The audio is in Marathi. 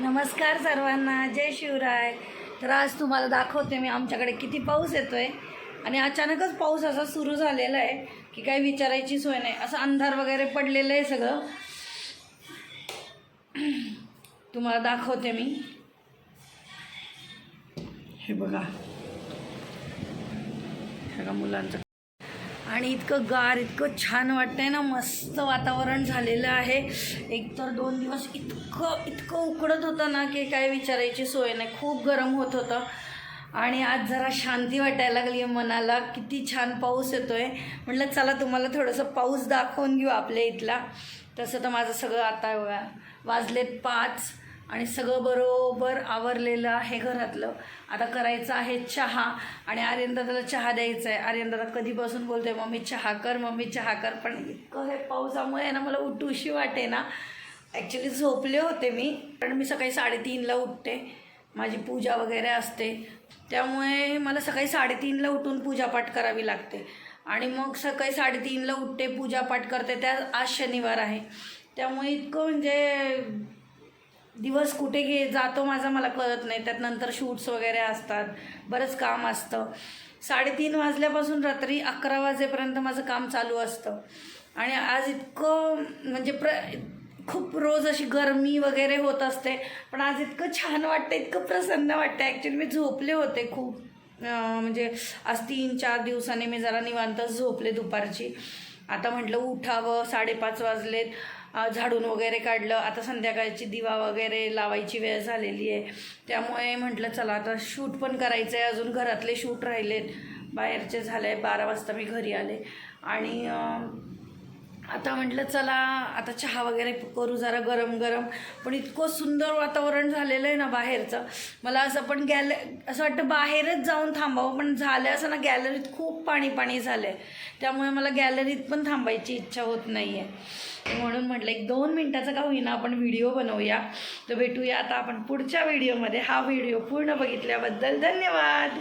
नमस्कार सर्वांना जय शिवराय. तर आज तुम्हाला दाखवते मी आमच्याकडे किती पाऊस येतो आहे आणि अचानकच पाऊस असा सुरू झालेला आहे की काही विचारायची सोय नाही. असं अंधार वगैरे पडलेलं आहे सगळं. तुम्हाला दाखवते मी. हे बघा. सगळ्या मुलांचं आणि इतकं गार इतकं छान वाटतंय ना मस्त वातावरण झालेलं आहे. एक तर दोन दिवस इतकं इतकं उकडत होतं ना की काय विचारायची सोय नाही. खूप गरम होत होतं. आणि आज जरा शांती वाटायला लागली आहे मनाला. किती छान पाऊस येतो आहे म्हटलं चला तुम्हाला थोडंसं पाऊस दाखवून घेऊ आपल्या इथला. तसं तर माझं सगळं आता वाजलेत पाच. आणि सगळं बरोबर आवरलेलं आहे घरातलं. आता करायचं आहे चहा आणि आर्यनदादाला चहा द्यायचा आहे आर्यनदादा कधीपासून बोलतोय मम्मी चहा कर मम्मी चहा कर. पण इतकं हे पावसामुळे ना मला उठूशी वाटे ना. ॲक्च्युली झोपले होते मी पण मी सकाळी साडेतीनला उठते. माझी पूजा वगैरे असते. त्यामुळे मला सकाळी साडेतीनला उठून पूजापाठ करावी लागते. आणि मग सकाळी साडेतीनला उठते पूजापाठ करते. त्या आज शनिवार आहे. त्यामुळे इतकं म्हणजे दिवस कुठे घे जातो माझा मला कळत नाही. त्यात नंतर शूट्स वगैरे असतात. बरंच काम असतं. साडेतीन वाजल्यापासून रात्री अकरा वाजेपर्यंत माझं काम चालू असतं. आणि आज इतकं म्हणजे प्र खूप रोज अशी गरमी वगैरे होत असते. पण आज इतकं छान वाटतं इतकं प्रसन्न वाटतं ॲक्च्युली मी झोपले होते खूप. म्हणजे आज तीन चार दिवसांनी मी जरा निवांतच झोपले दुपारची. आता म्हटलं उठावं साडेपाच वाजलेत. झाडून वगैरे काढलं. आता संध्याकाळची दिवा वगैरे लावायची वेळ झालेली आहे. त्यामुळे म्हटलं चला आता शूट पण करायचं आहे अजून घरातले शूट राहिलेत. बाहेरचे झाले बारा वाजता मी घरी आले. आणि आता म्हटलं चला आता चहा वगैरे करू जरा गरम गरम पण इतकं सुंदर वातावरण झालेलं आहे ना बाहेरचं. मला असं पण गॅल असं वाटतं बाहेरच जाऊन थांबावं पण झालं असं ना गॅलरीत खूप पाणी पाणी झालं आहे त्यामुळे मला गॅलरीत पण थांबायची इच्छा होत नाही आहे म्हणून म्हटलं एक दोन मिनटाचा का होईना आपण व्हिडिओ बनवूया. तर भेटूया आता आपण पुढच्या व्हिडिओमध्ये. हा व्हिडिओ पूर्ण बघितल्याबद्दल धन्यवाद.